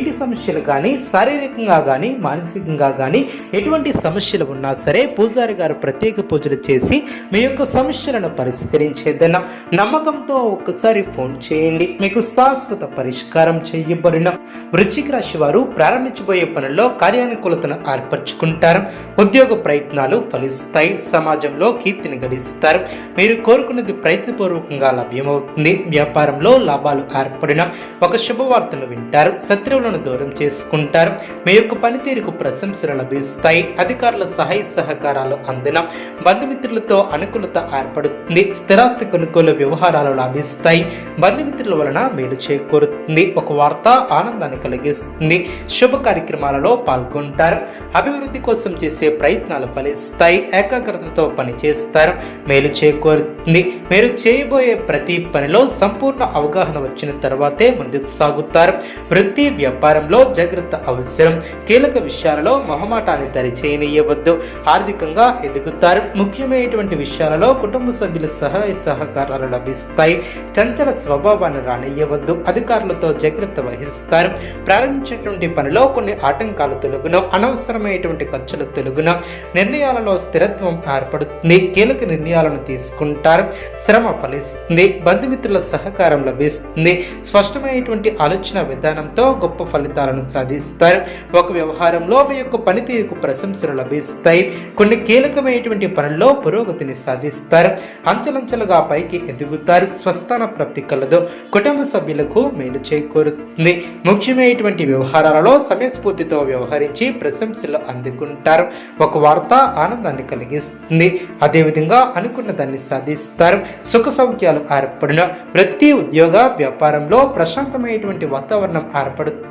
ఇంటి సమస్యలు కానీ శారీరకంగా కానీ మానసికంగా కానీ ఎటువంటి సమస్యలు ఉన్నా సరే పూజారి గారు ప్రత్యేక పూజలు చేసి మీ యొక్క సమస్యలను పరిష్కరించేదన్న నమ్మకంతో ఒక్కసారి ఫోన్ చేయండి. మీకు శాశ్వత పరిష్కారం చేయబడిన వృశ్చిక రాశి వారు ప్రారంభించబోయే పనుల్లో కార్యానుకూలతను ఏర్పరచుకుంటారు. ఉద్యోగ ప్రయత్నాలు ఫలిస్తాయి. సమాజంలో కీర్తిని గడిస్తారు. మీరు కోరుకున్నది ప్రయత్నపూర్వకంగా లభ్యమవుతుంది. వ్యాపారంలో లాభాలు ఏర్పడిన ఒక శుభవార్తను వింటారు. శత్రువులను దూరం చేసుకుంటారు. మీ యొక్క పనితీరుకు ప్రశంసలు లభిస్తాయి. అధికారుల సహాయ సహకారాలు అందిన బంధుమిత్రులతో అనుకూలత ఏర్పడుతుంది. స్థిరాస్తి కొనుగోలు వ్యవహారాలు లభిస్తాయి. బంధుమిత్రుల వలన మేలు చేకూరుతుంది. ఒక వార్త ఆనందాన్ని కలిగిస్తుంది. శుభ కార్యక్రమాలలో పాల్గొంటారు. అభివృద్ధి కోసం చేసే ప్రయత్నాలు ఫలిస్తాయి. ఏకాగ్రతతో పనిచేస్తారు. మేలు చేకూరుతుంది. మీరు చేయబోయే ప్రతి పనిలో సంపూర్ణ అవగాహన వచ్చిన తర్వాతే ముందుకు సాగుతారు. వృత్తి వ్యాపారంలో జాగ్రత్త అవసరం. కీలక విషయాలలో మొహమాటాన్ని దరిచేయనియవద్దు ఆర్థికంగా ఎదుగుతారు. ముఖ్యమైనటువంటి విషయాలలో కుటుంబ సభ్యుల సహాయ సహకారాలు లభిస్తాయి. చంచల స్వభావాన్ని రానియవద్దు అధికారులతో జాగ్రత్త వహిస్తారు. ప్రారంభించేటువంటి పనిలో కొన్ని ఆటంకాలు తొలగును. అనవసరమైనటువంటి ఖర్చులు తొలగును. నిర్ణయాలలో స్థిరత్వం ఏర్పడుతుంది. కీలక నిర్ణయాలను తీసుకుంటారు. శ్రమ ఫలిస్తుంది. బంధుమిత్రుల సహకారం లభిస్తుంది. స్పష్టమైనటువంటి ఆలోచన విధానంతో గొప్ప ఫలితాలను సాధిస్తారు ఒక వ్యవహారంలో మీ యొక్క పనితీరుకు ప్రశంసలు లభిస్తాయి. కొన్ని కీలకమైనటువంటి పనుల్లో పురోగతిని సాధిస్తారు. అంచెలంచెలుగా పైకి ఎదుగుతారు. స్వస్థాన ప్రాప్తి కలదు. కుటుంబ సభ్యులకు మేలు చేకూరుతుంది. ముఖ్యమైనటువంటి వ్యవహారాలలో సమయస్ఫూర్తితో వ్యవహరించి ప్రశంసలు అందుకుంటారు. ఒక వార్త ఆనందాన్ని కలిగిస్తుంది. అదేవిధంగా అనుకున్న దాన్ని సాధిస్తారు. సుఖ సౌఖ్యాలు ఏర్పడిన. వృత్తి ఉద్యోగ వ్యాపారంలో ప్రశాంతమైనటువంటి వాతావరణం ఏర్పడుతుంది.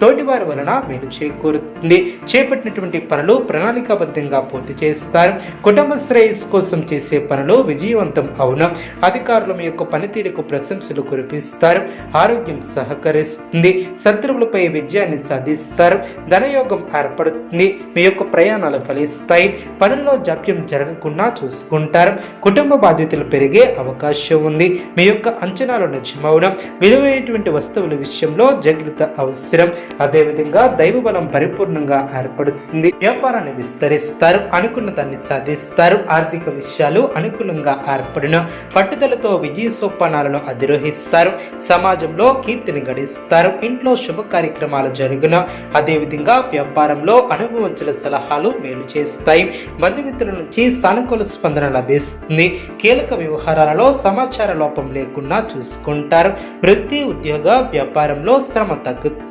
తోటివారి వలన మేలు చేకూరుతుంది. చేపట్టినటువంటి పనులు ప్రణాళికాబద్ధంగా పూర్తి చేస్తారు. కుటుంబ శ్రేయస్సు కోసం చేసే పనులు విజయవంతం అవును. అధికారులు మీ యొక్క పనితీరుకు ప్రశంసలు కురిపిస్తారు. ఆరోగ్యం సహకరిస్తుంది. శత్రువులపై విజయాన్ని సాధిస్తారు. ధనయోగం ఏర్పడుతుంది. మీ యొక్క ప్రయాణాలు ఫలిస్తాయి. పనుల్లో జాప్యం జరగకుండా చూసుకుంటారు. కుటుంబ బాధ్యతలు పెరిగే అవకాశం ఉంది. మీ యొక్క అంచనాలు నిజమవడం విలువైనటువంటి వస్తువుల విషయంలో జాగ్రత్త అవసరం. అదేవిధంగా దైవ బలం పరిపూర్ణంగా ఏర్పడుతుంది. వ్యాపారాన్ని విస్తరిస్తారు అనుకున్న దాన్ని సాధిస్తారు ఆర్థిక విషయాలు అనుకూలంగా ఏర్పడిన పట్టుదలతో విజయ సోపానాలను అధిరోహిస్తారు సమాజంలో కీర్తిని గడిస్తారు ఇంట్లో శుభ కార్యక్రమాలు జరుగున. అదేవిధంగా వ్యాపారంలో అనుభవజ్ఞుల సలహాలు మేలు చేస్తాయి. బంధుమిత్రుల నుంచి సానుకూల స్పందన లభిస్తుంది. కీలక వ్యవహారాలలో సమాచార లోపం లేకుండా చూసుకుంటారు. వృత్తి ఉద్యోగ వ్యాపారంలో శ్రమ తగ్గుతుంది.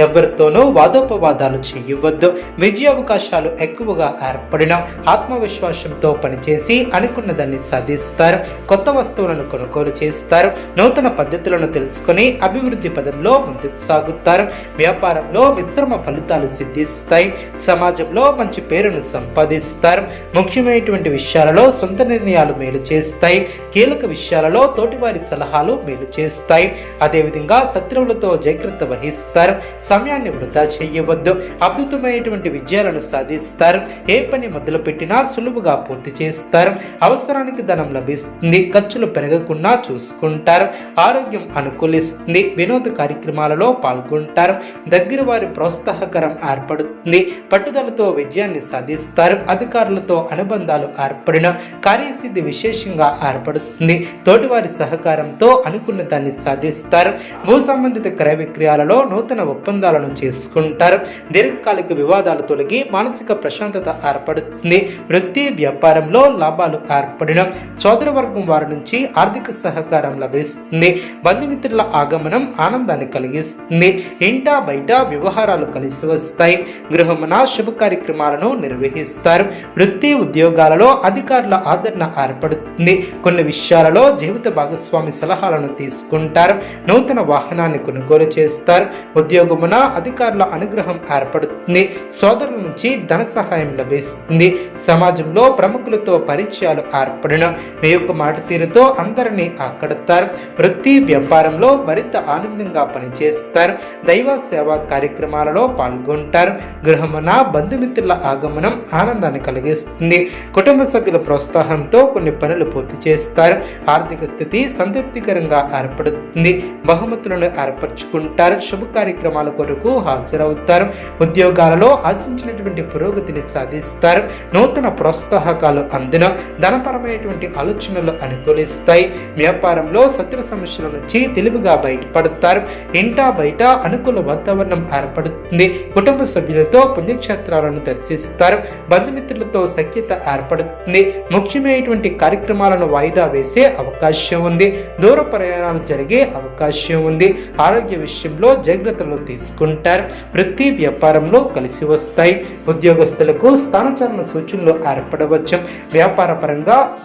ఎవరితోనూ వాదోపవాదాలు చేయవద్దు. విజయ అవకాశాలు ఎక్కువగా ఏర్పడిన ఆత్మవిశ్వాసంతో పనిచేసి అనుకున్న దాన్ని సాధిస్తారు. కొత్త వస్తువులను కొనుగోలు చేస్తారు. నూతన పద్ధతులను తెలుసుకొని అభివృద్ధి పదంలో ముందుకు సాగుతారు. వ్యాపారంలో మిశ్రమ ఫలితాలు సిద్ధిస్తాయి. సమాజంలో మంచి పేరును సంపాదిస్తారు. ముఖ్యమైనటువంటి విషయాలలో సొంత నిర్ణయాలు మేలు చేస్తాయి. కీలక విషయాలలో తోటివారి సలహాలు మేలు చేస్తాయి. అదేవిధంగా శత్రువులతో జాగ్రత్త వహిస్తారు. సమయాన్ని వృధా చేయవద్దు. అద్భుతమైనటువంటి విజయాలను సాధిస్తారు. ఏ పని మొదలుపెట్టినా సులువుగా పూర్తి చేస్తారు. అవసరానికి ధనం లభిస్తుంది. ఖర్చులు పెరగకుండా చూసుకుంటారు. ఆరోగ్యం అనుకూలిస్తుంది. వినోద కార్యక్రమాలలో పాల్గొంటారు. దగ్గర వారి ప్రోత్సాహకరం ఏర్పడుతుంది. పట్టుదలతో విజయాన్ని సాధిస్తారు. అధికారులతో అనుబంధాలు ఏర్పడిన కార్యసిద్ధి విశేషంగా ఏర్పడుతుంది. తోటివారి సహకారంతో అనుకున్న దాన్ని సాధిస్తారు. భూ సంబంధిత క్రయ విక్రయాలలో నూతన నూతన ఒప్పందాలను చేసుకుంటారు. దీర్ఘకాలిక వివాదాలు తొలగి మానసిక ప్రశాంతత ఏర్పడుతుంది. వృత్తి వ్యాపారంలో లాభాలు ఏర్పడిన సోదరవర్గం వారి నుంచి ఆర్థిక సహకారం లభిస్తుంది. బంధుమిత్రుల ఆగమనం ఆనందాన్ని కలిగిస్తుంది. ఇంటా బయట వ్యవహారాలు కలిసి వస్తాయి. గృహమున శుభ కార్యక్రమాలను నిర్వహిస్తారు. వృత్తి ఉద్యోగాలలో అధికారుల ఆదరణ ఏర్పడుతుంది. కొన్ని విషయాలలో జీవిత భాగస్వామి సలహాలను తీసుకుంటారు. నూతన వాహనాన్ని కొనుగోలు చేస్తారు. ఉద్యోగమున అధికారుల అనుగ్రహం ఏర్పడుతుంది. సోదరుల నుంచి ధన సహాయం లభిస్తుంది. సమాజంలో ప్రముఖులతో పరిచయాలు ఏర్పడిన మీ యొక్క మాట తీరుతో అందరినీ ఆకడతారు. వృత్తి వ్యాపారంలో మరింత ఆనందంగా పనిచేస్తారు. దైవ సేవా కార్యక్రమాలలో పాల్గొంటారు. గృహమున బంధుమిత్రుల ఆగమనం ఆనందాన్ని కలిగిస్తుంది. కుటుంబ సభ్యుల ప్రోత్సాహంతో కొన్ని పనులు పూర్తి చేస్తారు. ఆర్థిక స్థితి సంతృప్తికరంగా ఏర్పడుతుంది. బహుమతులను ఏర్పరచుకుంటారు. శుభకార్య కార్యక్రమాల కొరకు హాజరవుతారు. ఉద్యోగాలలో ఆశించినటువంటి పురోగతిని సాధిస్తారు. నూతన ప్రోత్సాహకాలు అందిన ధనపరమైనటువంటి ఆలోచనలు అనుకూలిస్తాయి. వ్యాపారంలో శత్రు సమస్యల నుంచి తెలివిగా బయటపడతారు. ఇంటా బయట అనుకూల వాతావరణం ఏర్పడుతుంది. కుటుంబ సభ్యులతో పుణ్యక్షేత్రాలను దర్శిస్తారు. బంధుమిత్రులతో సఖ్యత ఏర్పడుతుంది. ముఖ్యమైనటువంటి కార్యక్రమాలను వాయిదా వేసే అవకాశం ఉంది. దూర ప్రయాణాలు జరిగే అవకాశం ఉంది. ఆరోగ్య విషయంలో జాగ్రత్తలు తీసుకుంటారు. వృత్తి వ్యాపారంలో కలిసి వస్తాయి. ఉద్యోగస్తులకు స్థానచలన సూచనలు ఏర్పడవచ్చు. వ్యాపార పరంగా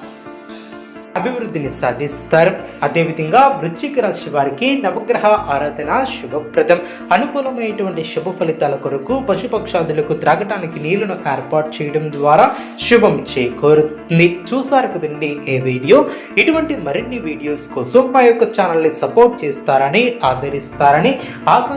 అభివృద్ధిని సాధిస్తారు. అదేవిధంగా వృశ్చిక రాశి వారికి నవగ్రహ ఆరాధన శుభప్రదం. అనుకూలమైనటువంటి శుభ ఫలితాల కొరకు పశుపక్షాదులకు త్రాగటానికి నీళ్ళను ఏర్పాటు చేయడం ద్వారా శుభం చేకూరుతుంది. చూసారు కదండి ఏ వీడియో? ఇటువంటి మరిన్ని వీడియోస్ కోసం మా యొక్క ఛానల్ని సపోర్ట్ చేస్తారని ఆదరిస్తారని ఆకాంక్ష